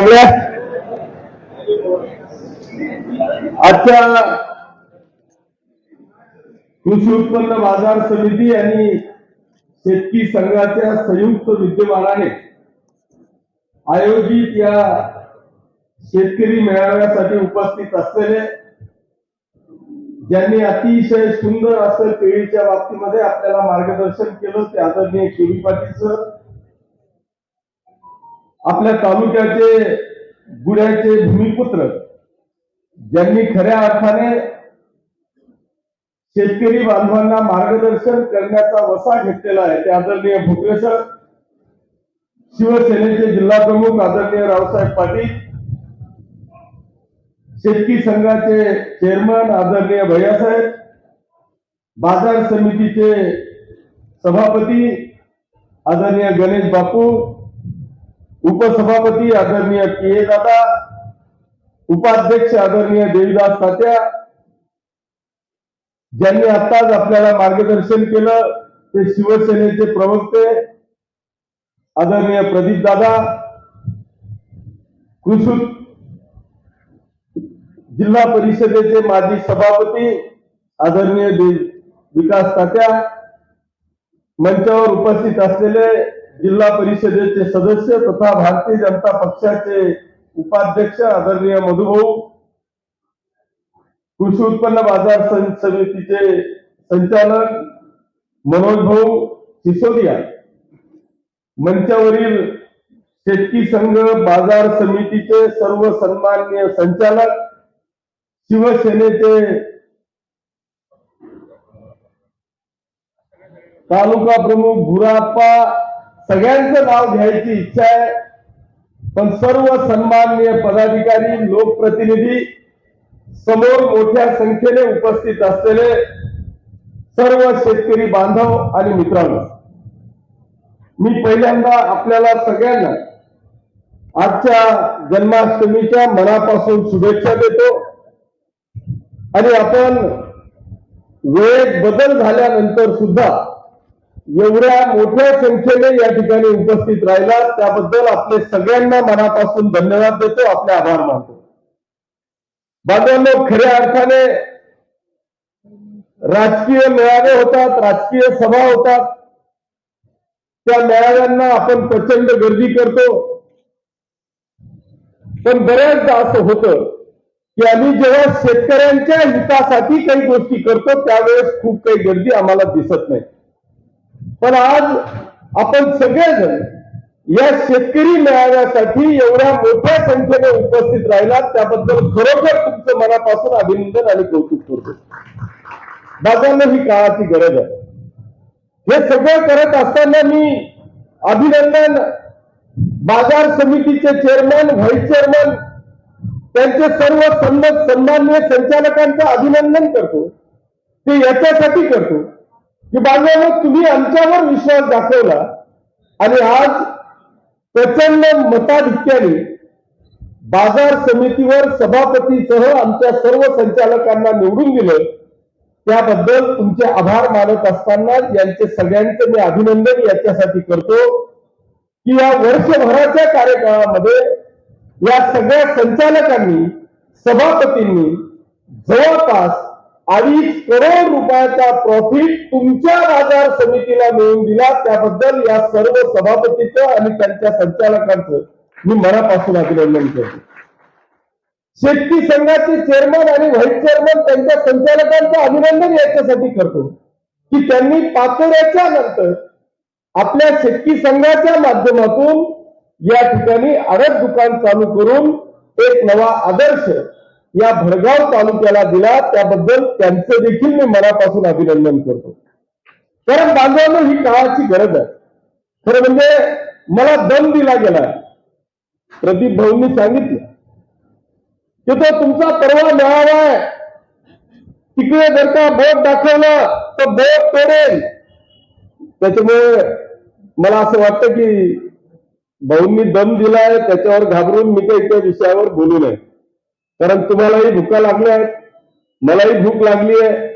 आपल्या आजच्या कृषी उत्पन्न बाजार समिती आणि शेतकी संघाच्या संयुक्त विद्यमानाने आयोजित या शेतकरी मेळाव्यासाठी उपस्थित असलेले ज्यांनी अतिशय सुंदर असं केळीच्या बाबतीमध्ये आपल्याला मार्गदर्शन केलं ते आदरणीय केवी पाटील सर आपल्या तालुक्याचे गुड्याचे भूमिपुत्र ज्यांनी खऱ्या अर्थाने शेतकरी बांधवांना मार्गदर्शन करण्याचा वसा घेतलेला आहे ते आदरणीय भुकरे सर शिवसेनेचे जिल्हा प्रमुख आदरणीय रावसाहेब पाटील शेतकी संघाचे चेअरमन आदरणीय भैयासाहेब बाजार समितीचे सभापती आदरणीय गणेश बापू उपसभापती आदरणीय के दादा उपाध्यक्ष आदरणीय देवीदास तात्या ज्यांनी आताच आपल्याला मार्गदर्शन केलं ते शिवसेनेचे प्रवक्ते आदरणीय प्रदीप दादा कृषी जिल्हा परिषदेचे माजी सभापती आदरणीय विकास तात्या मंचावर उपस्थित असलेले जिल्हा परिषदेचे सदस्य तथा भारतीय जनता पक्षाचे उपाध्यक्ष आदरणीय मधुभाऊ. कृषी उत्पन्न बाजार समितीचे संचालक मनोज भाऊ सिसोदिया. मंचावरील शेतकी संघ बाजार समितीचे सर्व सन्माननीय संचालक शिवसेनेचे तालुका प्रमुख भुराप्पा सगळ्यांचं नाव घ्यायची इच्छा आहे. पण सर्व सन्माननीय पदाधिकारी लोकप्रतिनिधी समोर मोठ्या संख्येने उपस्थित असलेले सर्व शेतकरी बांधव आणि मित्रांनो मी पहिल्यांदा आपल्याला सगळ्यांना आजच्या जन्माष्टमीच्या मनापासून शुभेच्छा देतो. आणि आपण वेळेत बदल झाल्यानंतर सुद्धा एवढ्या मोठ्या संख्येने या ठिकाणी उपस्थित राहिला त्याबद्दल आपले सगळ्यांना मनापासून धन्यवाद देतो. आपले आभार मानतो. बांधवांनो खऱ्या अर्थाने राजकीय मेळावे होतात राजकीय सभा होतात. त्या मेळाव्यांना आपण प्रचंड गर्दी करतो. पण बऱ्याचदा असं होतं की आम्ही जेव्हा शेतकऱ्यांच्या हितासाठी काही गोष्टी करतो त्यावेळेस खूप काही गर्दी आम्हाला दिसत नाही. पण आज आपण सगळेजण या शेतकरी मेळाव्यासाठी एवढ्या मोठ्या संख्येने उपस्थित राहिलात. त्याबद्दल खरोखर तुमचं मनापासून अभिनंदन आणि कौतुक करतो. बाजारला ही काळाची गरज आहे. हे सगळं करत असताना मी अभिनंदन बाजार समितीचे चेअरमन व्हाईस चेअरमन त्यांचे सर्व संबंध सन्मान्य संचालकांचं अभिनंदन करतो. ते याच्यासाठी करतो. की बांधवांनो तुम्ही आमच्यावर विश्वास दाखवला आणि आज प्रचंड मताधिक्याने बाजार समितीवर सभापतीसह आमच्या सर्व संचालकांना निवडून दिलं. त्याबद्दल तुमचे आभार मानत असताना यांचे सगळ्यांचे मी अभिनंदन याच्यासाठी करतो की या वर्षभराच्या कार्यकाळामध्ये या सगळ्या संचालकांनी सभापतींनी जवळपास अडीच करोड रुपयाचा प्रॉफिट तुमच्या बाजार समितीला मिळवून दिला. त्याबद्दल या सर्व सभापतीचं आणि त्यांच्या संचालकांचं मी मनापासून अभिनंदन करतो. शेतकी संघाचे चेअरमन आणि व्हाईस चेअरमन त्यांच्या संचालकांचं अभिनंदन याच्यासाठी करतो. की त्यांनी पाचोड्याच्या नंतर आपल्या शेतकी संघाच्या माध्यमातून या ठिकाणी आडत दुकान चालू करून एक नवा आदर्श या भडगाव तालुक्याला दिला. त्याबद्दल त्यांचं देखील मी मनापासून अभिनंदन करतो. कारण बांधवांनो ही काळाची गरज आहे. खरं म्हणजे मला दम दिला गेला. प्रदीप भाऊंनी सांगितलं. की तो तुमचा परवा मिळावा आहे. तिकडे जर का बोट दाखवलं तर बोट तोडेल. त्याच्यामुळे मला असं वाटतं की भाऊंनी दम दिलाय त्याच्यावर घाबरून मी काही त्या विषयावर बोलू नये. कारण तुम्हालाही भुका लागल्या आहेत. मलाही भूक लागली आहे.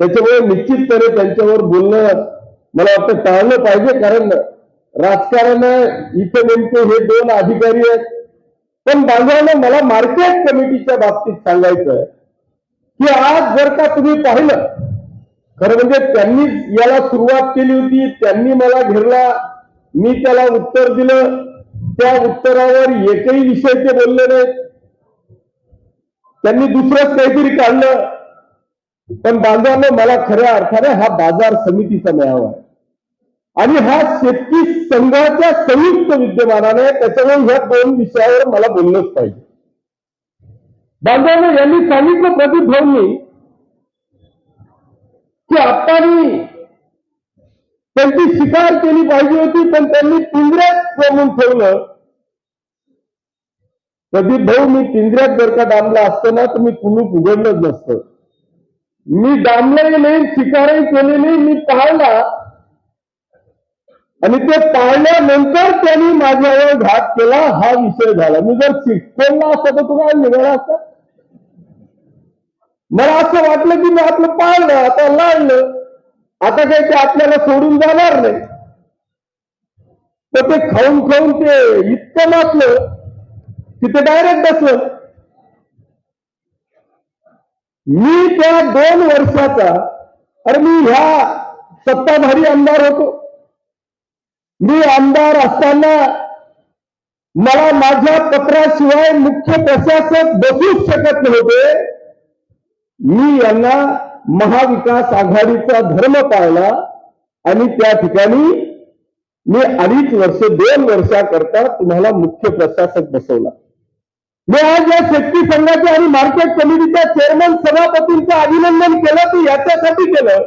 त्याच्यामुळे निश्चितपणे त्यांच्यावर बोलणं मला वाटतं टाळलं पाहिजे कारण राजकारण इथे नेमके हे दोन अधिकारी आहेत. पण बांधवानं मला मार्केट कमिटीच्या बाबतीत सांगायचं आहे की आज जर का तुम्ही पाहिलं खरं म्हणजे त्यांनी याला सुरुवात केली होती त्यांनी मला घेरला मी त्याला उत्तर दिलं. त्या उत्तरावर एकही विषय ते बोलले नाहीत. त्यांनी दुसरंच काहीतरी काढलं. पण बांधवांना मला खऱ्या अर्थाने हा बाजार समितीचा मेळावा आहे. आणि हा शेतकी संघाच्या संयुक्त विद्यमानाने त्याच्यामुळे ह्या दोन विषयावर मला बोललंच पाहिजे. बांधवांना यांनी सांगितलं प्रदीप भाऊंनी की आप्पांनी त्यांची शिकार केली पाहिजे होती पण त्यांनी पिंजऱ्यात जमून ठेवलं. कधी भाऊ मी पिंजऱ्यात जर का डांबला असतो ना तर मी कुलूप उघडलंच नसतं. मी डांबलंही नाही शिकारही केली नाही मी पाळला. आणि ते पाळल्यानंतर त्यांनी माझ्यावर घात केला हा विषय झाला. मी जर शिकवला असता तर तुम्हाला निघाला असता. मला असं वाटलं की मी आपलं पाळलं आता लाडलं. आता काही ते आपल्याला सोडून जाणार नाही. तर ते खाऊन खाऊन ते इतकं मातलं. तिथे डायरेक्ट बसलं. मी त्या दोन वर्षाचा अरे मी ह्या सत्ताधारी आमदार होतो. मी आमदार असताना मला माझ्या पत्राशिवाय मुख्य प्रशासक बसूच शकत नव्हते. मी यांना महाविकास आघाडीचा धर्म पाळला आणि त्या ठिकाणी मी अडीच वर्ष दोन वर्षाकरता तुम्हाला मुख्य प्रशासक बसवला. मी आज या शेतकरी संघाच्या आणि मार्केट कमिटीच्या चेअरमन सभापतींचं अभिनंदन केलं ते याच्यासाठी केलं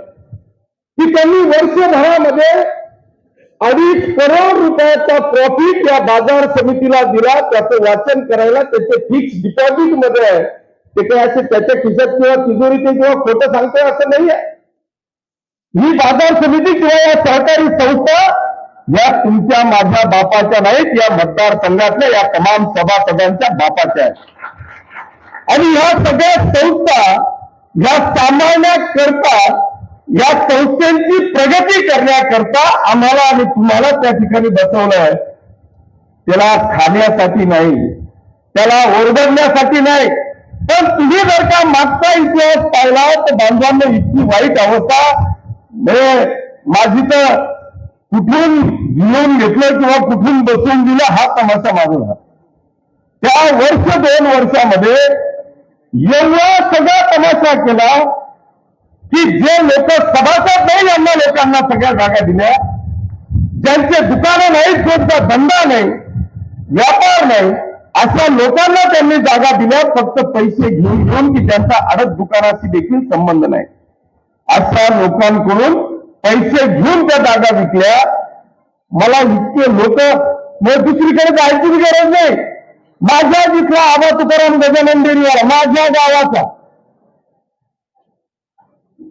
की त्यांनी वर्षभरामध्ये अडीच करोड रुपयाचा प्रॉफिट या बाजार समितीला दिला. त्याचं वाचन करायला त्याचे फिक्स डिपॉझिटमध्ये आहे. ते काय असे त्याच्या खिशात किंवा तिजोरीत किंवा खोटं सांगतोय असं नाही आहे ही बाजार समिती किंवा या सहकारी संस्था या तुमच्या माझ्या बापाच्या नाहीत या मतदारसंघातल्या या तमाम सभासदांच्या बापाच्या आहेत. आणि ह्या सगळ्या संस्था या सांभाळण्याकरता या संस्थेची प्रगती करण्याकरता आम्हाला आणि तुम्हाला त्या ठिकाणी बसवलंय. त्याला खाण्यासाठी नाही त्याला ओरडण्यासाठी नाही. पण तुम्ही जर का मागचा इतिहास पाहिला तर बांधवांना इतकी वाईट अवस्था. म्हणजे माझी तर कुठून घेऊन घेतलं किंवा कुठून बसवून दिलं हा तमाशा माझा त्या वर्ष दोन वर्षामध्ये एवढा सगळा तमाशा केला की जे लोक सभासद नाही यांना लोकांना सगळ्या जागा दिल्या. ज्यांचे दुकानं नाहीत कोणता धंदा नाही व्यापार नाही अशा लोकांना त्यांनी जागा दिल्या. फक्त पैसे घेऊन घेऊन की त्यांचा अडक दुकानाशी देखील संबंध नाही. अशा लोकांकडून पैसे घेऊन त्या जागा विकल्या. मला इतके लोक मग दुसरीकडे जायची गरज नाही. माझ्या जिथला आबा तुकाराम गजानन डेरीवाला माझ्या गावाचा.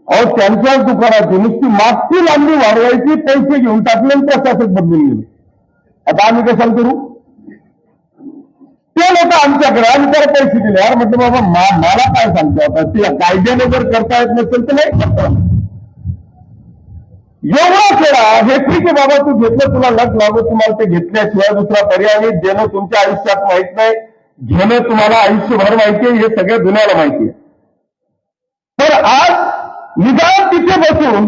अहो त्यांच्या दुकानाची नुसती मागची लांबी वाढवायची पैसे घेऊन टाकले प्रशासक बदलून गेले. आता आम्ही कशाला करू? ते लोक आमच्याकडे आम्ही त्याला पैसे दिले यार म्हटलं बाबा मा- मला काय सांगतो आता? ते कायद्याने जर करता येत नसेल तर नाही करता. एवढा केला हे ठीक आहे बाबा तू घेतलं तुला लग लागू तुम्हाला ते घेतल्याशिवाय दुसरा पर्याय नाही देणं तुमच्या आयुष्यात माहीत नाही घेणं तुम्हाला आयुष्यभर माहिती आहे हे सगळ्या दुनियाला माहिती आहे. तर आज निदान तिथे बसून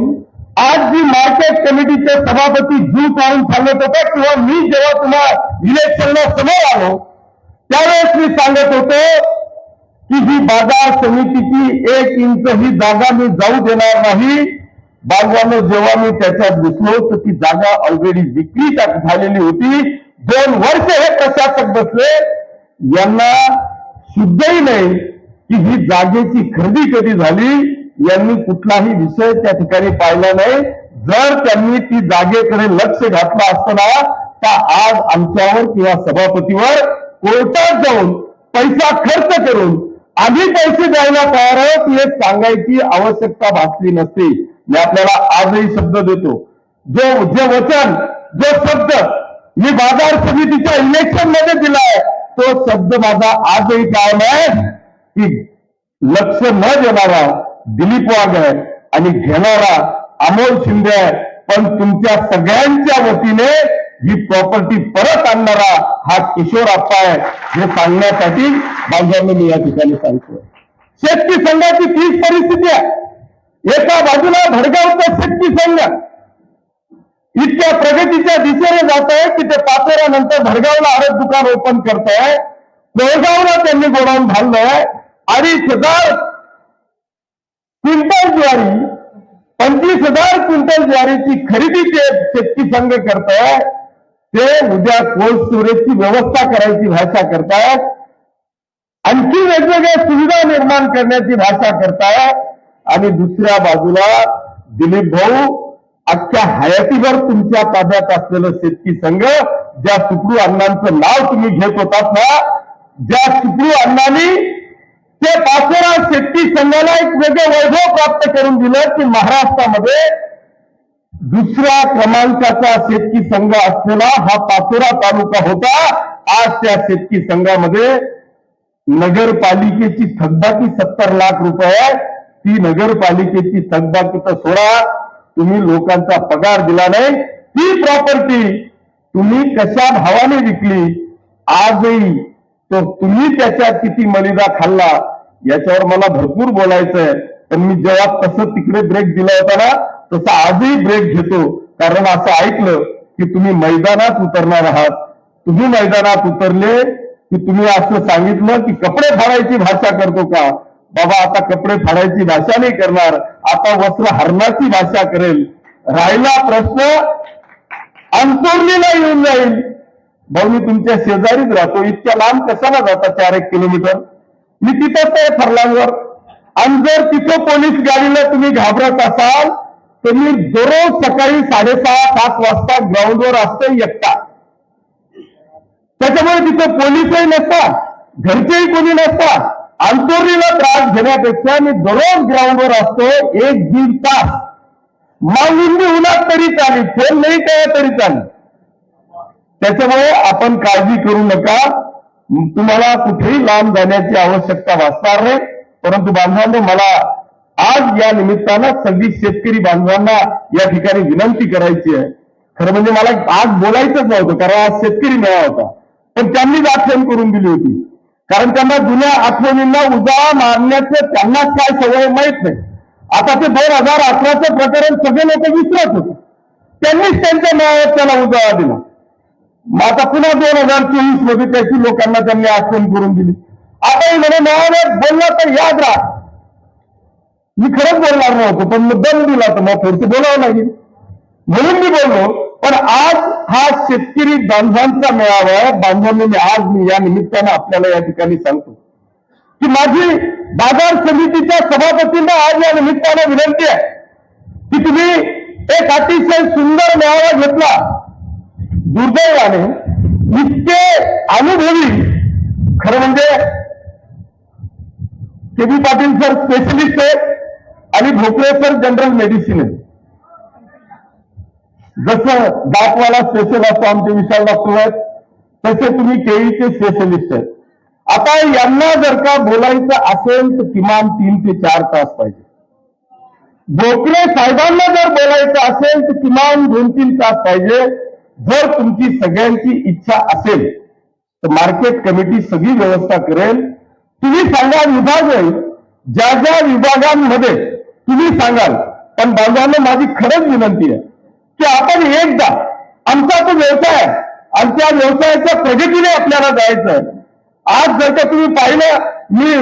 आज जी मार्केट कमिटीचे सभापती जीव काढून सांगत होता किंवा मी जेव्हा तुम्हाला इलेक्शनला समोर आलो त्यावेळेस मी सांगत होतो की ही बाजार समितीची एक इंच ही जागा मी जाऊ देणार नाही बागवानं जेव्हा मी त्याच्यात घुसलो तर ती जागा ऑलरेडी विक्री झालेली होती. दोन वर्ष हे प्रशासक बसले. यांना शुद्धही नाही की ही जागेची खरेदी कधी झाली यांनी कुठलाही विषय त्या ठिकाणी पाहिला नाही. जर त्यांनी ती जागेकडे लक्ष घातलं असताना तर आज आमच्यावर किंवा सभापतीवर कोर्टात जाऊन पैसा खर्च करून आधी पैसे द्यायला तयार आहोत हे सांगायची आवश्यकता भासली नसते. मी आपल्याला आजही शब्द देतो. जो जे वचन जो शब्द मी बाजार समितीच्या इलेक्शनमध्ये दिलाय तो शब्द माझा आजही कायम आहे. की लक्ष न देणारा दिलीप वाघ आहे आणि घेणारा अमोल शिंदे आहे. पण तुमच्या सगळ्यांच्या वतीने ही प्रॉपर्टी परत आणणारा हा किशोर आप्पा आहे. हे सांगण्यासाठी बांधवांनी मी या ठिकाणी सांगतो शेतकी संघाची तीच परिस्थिती आहे. एका बाजूला भडगावचा शेतकी संघ. इतक्या प्रगतीच्या दिशेने जात आहे की ते पाचोऱ्यानंतर भडगावला हळद दुकान ओपन करत आहे बेळगावला त्यांनी गोडाऊन अडीच हज़ार क्विंटल ज्वारी, पंचवीस हज़ार क्विंटल ज्वारीची खरेदी ते शेतकी संघ करताय. ते उद्या कोल्ड स्टोरेजची व्यवस्था करायची भाषा करतायत. आणखी वेगवेगळ्या सुविधा निर्माण करण्याची भाषा करतायत. आणि दुसऱ्या बाजूला दिलीप भाऊ अख्ख्या हयातीभर तुमच्या ताब्यात असलेलं शेतकी संघ ज्या सुखरू अण्णांचं नाव तुम्ही घेत होतात ना ज्या सुखरू अण्णांनी ते पाचोरा शेतकी संघाला एक वेगळं वैभव प्राप्त करून दिलं की महाराष्ट्रामध्ये दुसऱ्या क्रमांकाचा शेतकी संघ असलेला हा पाचोरा तालुका होता. आज त्या शेतकी संघामध्ये नगरपालिकेची थकबाकी सत्तर लाख रुपये आहे ती नगरपालिकेची थकबाकीचा सोडा तुम्ही लोकांचा पगार दिला नाही. ती प्रॉपर्टी तुम्ही कशा भावाने विकली? आजही तर तुम्ही त्याच्यात किती मलिदा खाल्ला? याच्यावर मला भरपूर बोलायचंय. पण मी जेव्हा तसं तिकडे ब्रेक दिला होता ना तसा आजही ब्रेक घेतो. कारण असं ऐकलं की तुम्ही मैदानात उतरणार आहात. तुम्ही मैदानात उतरले की तुम्ही असं सांगितलं की कपडे फाडायची भाषा करतो का? बाबा आता कपडे फाडायची भाषा नाही करणार. आता वस्त्र हरणाची भाषा करेल. राहिला प्रश्न अंतोर्लीला येऊन जाईल. भाऊ मी तुमच्या शेजारीच राहतो. इतक्या लांब कशाला जाता चार एक किलोमीटर? मी तिथंच आहे फरलांवर. आणि जर तिथं पोलीस गाडीला तुम्ही घाबरत असाल तर मी दररोज सकाळी साडेसहा सात वाजता ग्राउंडवर असतो एकटा. त्याच्यामुळे तिथं पोलीसही नसतात घरचेही कोणी नसतात. अंतोरीला त्रास घेण्यापेक्षा मी दररोज ग्राउंडवर असतो एक दीड तास. मागून उन्हात तरी चालेल फोन नाही काय तरी चालेल. त्याच्यामुळे आपण काळजी करू नका. तुम्हाला कुठेही लांब जाण्याची आवश्यकता भासणार नाही. परंतु बांधवांनो मला आज या निमित्तानं सगळी शेतकरी बांधवांना या ठिकाणी विनंती करायची आहे. खरं म्हणजे मला आज बोलायचंच नव्हतं कारण आज शेतकरी मेळा होता. पण त्यांनीच आठवण करून दिली होती. कारण त्यांना जुन्या आठवणींना उजाळा मारण्याचं त्यांनाच काय सवय माहीत नाही. आता ते दोन हजार अठराचं प्रकरण सगळे लोक विसरत होते. त्यांनीच त्यांच्या न्यायात त्याला उजाळा दिला. मग आता पुन्हा दोन हजार चोवीसमध्ये त्याची लोकांना त्यांनी आठवण करून दिली. आता म्हणे न्यायालयात बोलला तर याद राहा. मी खरंच बोलणार नव्हतो पण मुद्दाम दिला तर मग पुढचं बोलावं लागेल. म्हणून मी बोललो पण आज हा शेतकरी बांधवांचा मेळावा आहे बांधवांनी आज मी या निमित्तानं आपल्याला या ठिकाणी सांगतो. की माझी बाजार समितीच्या सभापतींना आज या निमित्तानं विनंती आहे की तुम्ही एक अतिशय सुंदर मेळावा घेतला. दुर्दैवाने इतके अनुभवी खरं म्हणजे K. B. Patil sir specialist आहेत आणि भोकळे सर जनरल मेडिसिन आहे जसं दातवाला स्पेशल असतो आमचे विशाल डॉक्टर आहेत तसे तुम्ही केळीचे स्पेशलिस्ट आहेत. आता यांना जर का बोलायचं असेल तर किमान तीन ते चार तास पाहिजे. भोकरे साहेबांना जर बोलायचं असेल तर किमान दोन तीन तास पाहिजे. जर तुमची सगळ्यांची इच्छा असेल तर मार्केट कमिटी सगळी व्यवस्था करेल. तुम्ही सांगा विभाग ज्या ज्या विभागांमध्ये तुम्ही सांगाल पण बांधवांना माझी खरंच विनंती आहे. की आपण एकदा आमचा तो व्यवसाय. आहे आणि त्या व्यवसायाच्या प्रगतीने आपल्याला जायचं आहे आज जर का तुम्ही पाहिलं मी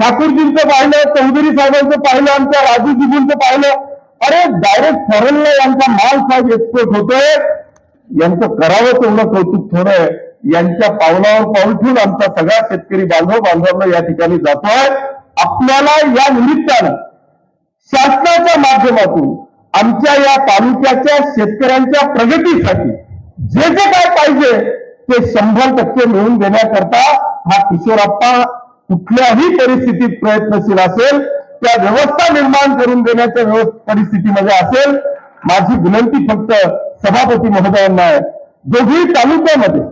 ठाकूरजींचं पाहिलं चौधरी साहेबांचं पाहिलं आमच्या राजूजींचं पाहिलं अरे डायरेक्ट फॉरेनला यांचा माल साहेब एक्सपोर्ट होतोय. यांचं करावं तेवढं कौतुक थोडं आहे यांच्या पावलावर पाऊल ठेवून आमचा सगळा शेतकरी बांधव बांधवांना या ठिकाणी जातोय. आपल्याला या निमित्तानं शासनाच्या माध्यमातून आमच्या या तालुक्याच्या शेतकऱ्यांच्या प्रगतीसाठी जे जे काय पाहिजे ते शंभर टक्के मिळवून देण्याकरता हा किशोरप्पा कुठल्याही परिस्थितीत प्रयत्नशील असेल त्या व्यवस्था निर्माण करून देण्याच्या परिस्थितीमध्ये असेल माझी विनंती फक्त सभापती महोदयांना आहे. दोघी तालुक्यामध्ये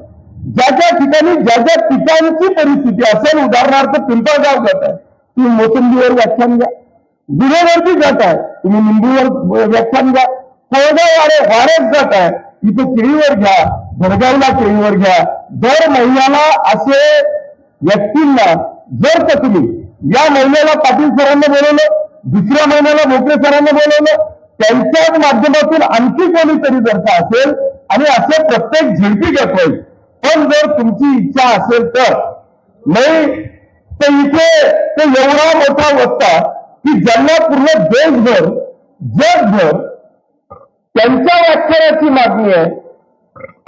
ज्या ज्या ठिकाणी ज्या ज्या पिकांची परिस्थिती असेल उदाहरणार्थ पिंपळगाव जात आहे ती मोसंबीवर व्याख्यान द्या. गुन्ह्यावरती जात आहे. तुम्ही निंबूवर व्याख्यान घ्या. कोळगाव वारे जात आहे. इथे केळीवर घ्या. भरगावला केळीवर घ्या. दर महिन्याला असे व्यक्तींना जर का तुम्ही या महिन्याला पाटील सरांना बोलवलं दुसऱ्या महिन्याला भोपळे सरांना बोलवलं त्यांच्याच माध्यमातून आणखी कोणीतरी जर का असेल आणि असे प्रत्येक झेडपी घेत होईल. पण जर तुमची इच्छा असेल तर. नाही तर इथे ते एवढा मोठा वक्ता की ज्यांना पूर्ण देशभर जगभर त्यांच्या व्याख्यानाची मागणी आहे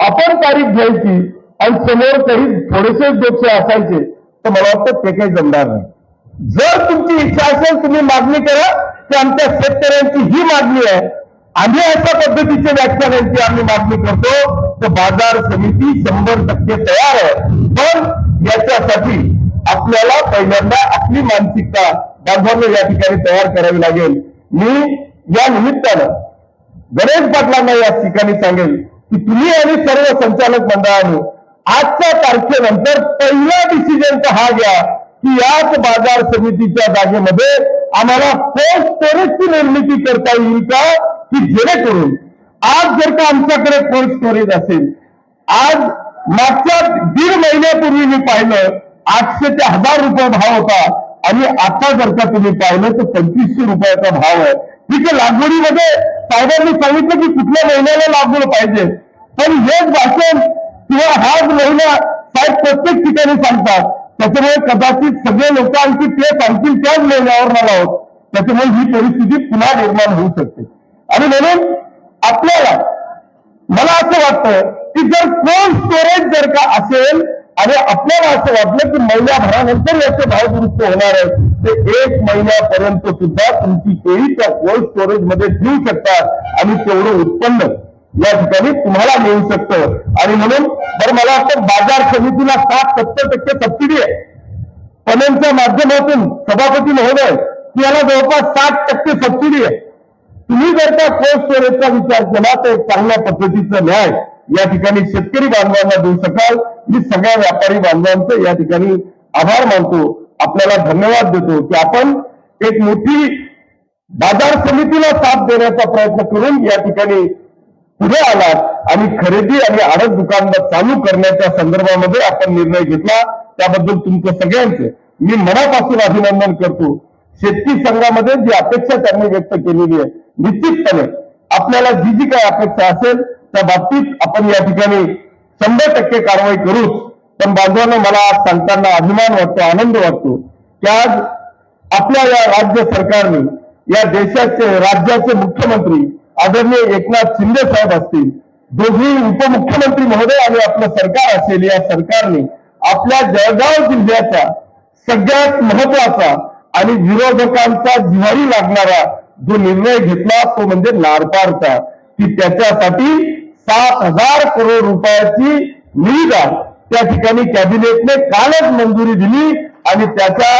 आपण तारीख घ्यायची आणि समोर काही थोडेसे दोषे असायचे तर मला वाटतं ते काही जमणार नाही. जर तुमची इच्छा असेल तुम्ही मागणी करा की आमच्या शेतकऱ्यांची ही मागणी आहे. आम्ही अशा पद्धतीच्या व्याख्यानांची आम्ही मागणी करतो. तर बाजार समिती शंभर टक्के तयार आहे. पण याच्यासाठी आपल्याला पहिल्यांदा आपली मानसिकता बांधवांना या ठिकाणी तयार करावी लागेल. मी या निमित्तानं गणेश पाटलांना या ठिकाणी सांगेल की तुम्ही आणि सर्व संचालक मंडळाने आजच्या तारखेनंतर पहिला डिसिजन तर हा घ्या की याच बाजार समितीच्या जागेमध्ये आम्हाला कोल्ड स्टोरेजची निर्मिती करता येईल का? की जेणेकरून आज जर का आमच्याकडे कोल्ड स्टोरेज असेल आज मागच्या दीड महिन्यापूर्वी मी पाहिलं आठशे ते हजार रुपये भाव होता. आणि आता जर का तुम्ही पाहिलं तर पंचवीसशे रुपयाचा भाव आहे. ठीक आहे लागवडीमध्ये साहेबांनी सांगितलं की कुठल्या महिन्याला लागवड पाहिजे. पण हेच भाषण किंवा हाच महिना साहेब प्रत्येक ठिकाणी सांगतात. त्याच्यामुळे कदाचित सगळे लोक आणखी ते सांगतील त्याच महिन्यावर मला आहोत. त्याच्यामुळे ही परिस्थिती पुन्हा निर्माण होऊ शकते. आणि म्हणून आपल्याला मला असं वाटतं की जर कोल्ड स्टोरेज जर का असेल आणि आपल्याला असं वाटलं की महिन्याभरानंतर याचे भाव दुरुस्त होणार आहे ते एक महिन्यापर्यंत सुद्धा तुमची केळी त्या कोल्ड स्टोरेजमध्ये ठेवू शकतात आणि तेवढं उत्पन्न या ठिकाणी तुम्हाला मिळू शकतं. आणि म्हणून बरं मला वाटतं बाजार समितीला सात सत्तर टक्के सबसिडी आहे. पणनच्या माध्यमातून सभापती महोदय की याला जवळपास साठ टक्के सबसिडी आहे. तुम्ही जर का कोल्ड स्टोरेजचा विचार केला तर एक चांगल्या पद्धतीचा न्याय या ठिकाणी शेतकरी बांधवांना देऊ शकाल. मी सगळ्या व्यापारी बांधवांचं या ठिकाणी आभार मानतो. आपल्याला धन्यवाद देतो की आपण एक मोठी बाजार समितीला साथ देण्याचा प्रयत्न करून या ठिकाणी पुढे आलात आणि खरेदी आणि आडत दुकानदार चालू करण्याच्या संदर्भामध्ये आपण निर्णय घेतला. त्याबद्दल तुमचं सगळ्यांचे मी मनापासून अभिनंदन करतो. शेतकरी संघामध्ये जी अपेक्षा त्यांनी व्यक्त केलेली आहे निश्चितपणे आपल्याला जी जी काय अपेक्षा असेल त्या बाबतीत आपण या ठिकाणी शंभर टक्के कारवाई करूच. पण बांधवांना मला आज सांगताना अभिमान वाटतो आनंद वाटतो की आज आपल्या या राज्य सरकारने या देशाचे राज्याचे मुख्यमंत्री आदरणीय एकनाथ शिंदे साहेब असतील दोघी उपमुख्यमंत्री महोदय आणि आपलं सरकार असेल या सरकारने आपल्या जळगाव जिल्ह्याचा सगळ्यात महत्त्वाचा आणि विरोधकांचा जिव्हारी लागणारा जो निर्णय घेतला तो म्हणजे नारपारचा. की त्याच्यासाठी सात हजार करोड रुपयाची निविदा त्या ठिकाणी कॅबिनेटने कालच मंजुरी दिली आणि त्याच्या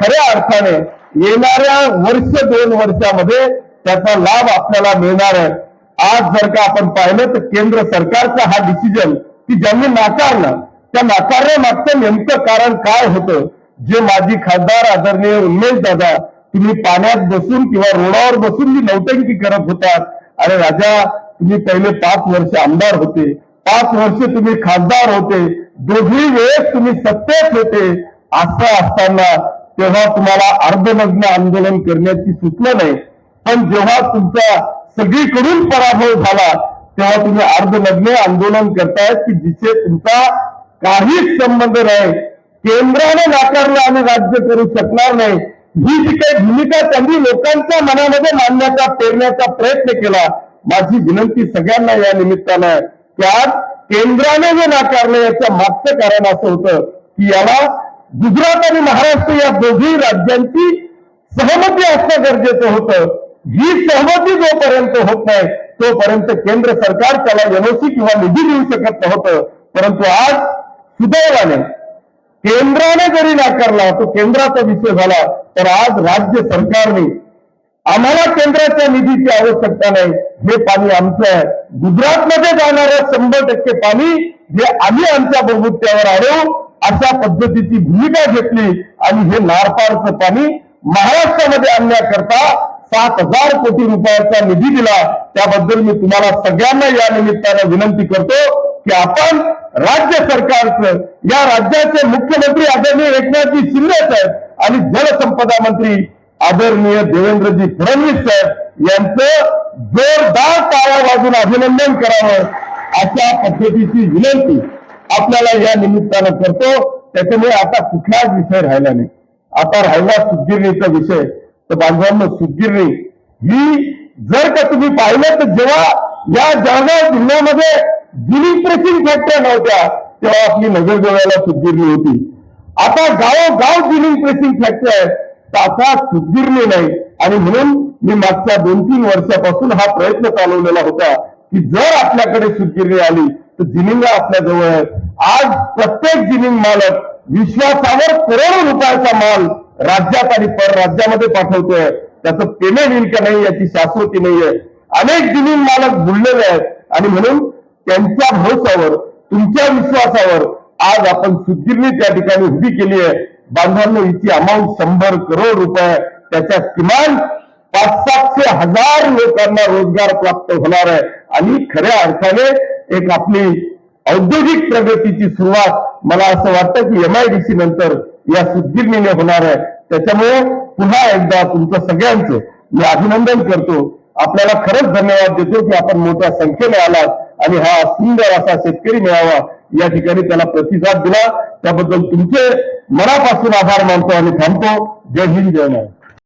खऱ्या अर्थाने येणाऱ्या वर्ष दोन वर्षामध्ये त्याचा लाभ आपल्याला मिळणार आहे. आज जर का आपण पाहिलं तर केंद्र सरकारचा हा डिसिजन की ज्यांनी नाकारला त्या नाकारण्यामागचं नेमकं कारण काय होतं? जे माजी खासदार आदरणीय उमेश दादा तुम्ही पाण्यात बसून किंवा रोडावर बसून जी नौटंकी करत होतात आणि राजा तुम्ही पहिले पाच वर्ष आमदार होते पाच वर्ष तुम्ही खासदार होते दोघी वेळेस तुम्ही सत्तेत होते असं असताना तेव्हा तुम्हाला अर्धनग्न आंदोलन करण्याची सूचना नाही. पण जेव्हा तुमचा सगळीकडून पराभव झाला तेव्हा तुम्ही अर्धनग्न आंदोलन करतायत की जिथे तुमचा काहीच संबंध नाही केंद्राने नाकारलं आणि राज्य करू शकणार नाही. ही जी काही भूमिका त्यांनी लोकांच्या मनामध्ये मांडण्याचा पेरण्याचा प्रयत्न केला माझी विनंती सगळ्यांना या निमित्तानं आहे की आज केंद्राने जे नाकारलं याच्या मागचं कारण असं होतं की याला गुजरात आणि महाराष्ट्र या दोघी राज्यांची सहमती असणं गरजेचं होतं. ही सहमती जोपर्यंत होत नाही तोपर्यंत केंद्र सरकार त्याला एनओसी किंवा निधी देऊ शकत नव्हतं. परंतु आज सुदैवाने केंद्राने जरी नाकारला तो केंद्राचा विषय झाला तर आज राज्य सरकारने आम्हाला केंद्राच्या निधीची आवश्यकता नाही. हे पाणी आमचं आहे गुजरातमध्ये जाणारं शंभर टक्के पाणी हे आम्ही आमच्या बलबुत्यावर आणू अशा पद्धतीची भूमिका घेतली आणि हे नारपारचं पाणी महाराष्ट्रामध्ये आणण्याकरता सात हजार कोटी रुपयाचा निधी दिला. त्याबद्दल मी तुम्हाला सगळ्यांना या निमित्तानं विनंती करतो की आपण राज्य सरकारचं या राज्याचे मुख्यमंत्री आदरणीय एकनाथजी शिंदे साहेब आणि जलसंपदा मंत्री आदरणीय देवेंद्रजी फडणवीस साहेब यांचं जोरदार टाळ्या वाजून अभिनंदन करावं अशा पद्धतीची विनंती आपल्याला या निमित्तानं करतो. त्याच्यामुळे आता कुठलाच विषय राहिला नाही. आता राहिला सुदगिरणीचा विषय. तर बांधवांना सुदगिरणी ही जर का तुम्ही पाहिलं तर जेव्हा या जळगाव जिल्ह्यामध्ये जुनी प्रेसिंग फॅक्टऱ्या नव्हत्या तेव्हा आपली नजर गोव्याला सुदगिरणी होती. आता गावोगाव जुनी प्रेसिंग फॅक्टरी आहे तर आता सुदगिरणी नाही. आणि म्हणून मी मागच्या दोन तीन वर्षापासून हा प्रयत्न चालवलेला होता की जर आपल्याकडे सुदगिरणी आली तर जिनिंगा आपल्या जवळ आहे. आज प्रत्येक जिनिंग मालक विश्वासावर करोडो रुपयाचा माल राज्यात आणि परराज्यामध्ये पाठवतोय. त्याचं पेमेंट येईल का नाही याची शाश्वती नाहीये. अनेक जिनिंग मालक बुडलेले आहेत. आणि म्हणून त्यांच्या भरोसावर तुमच्या विश्वासावर आज आपण सुदगिरणी त्या ठिकाणी उभी केली आहे. बांधांनो हिची अमाऊंट शंभर करोड रुपये त्याच्या किमान पाच सातशे हजार लोकांना रोजगार प्राप्त होणार आहे. आणि खऱ्या अर्थाने एक आपली औद्योगिक प्रगतीची सुरुवात मला असं वाटतं की एमआयडीसी नंतर या सुदगिरणीने होणार आहे. त्याच्यामुळे पुन्हा एकदा तुमचं सगळ्यांचं मी अभिनंदन करतो. आपल्याला खरंच धन्यवाद देतो की आपण मोठ्या संख्येने आलात आणि हा सुंदर असा शेतकरी मेळावा या ठिकाणी त्याला प्रतिसाद दिला. त्याबद्दल तुमचे मनापासून आभार मानतो आणि थांबतो. जय हिंद जय महाराज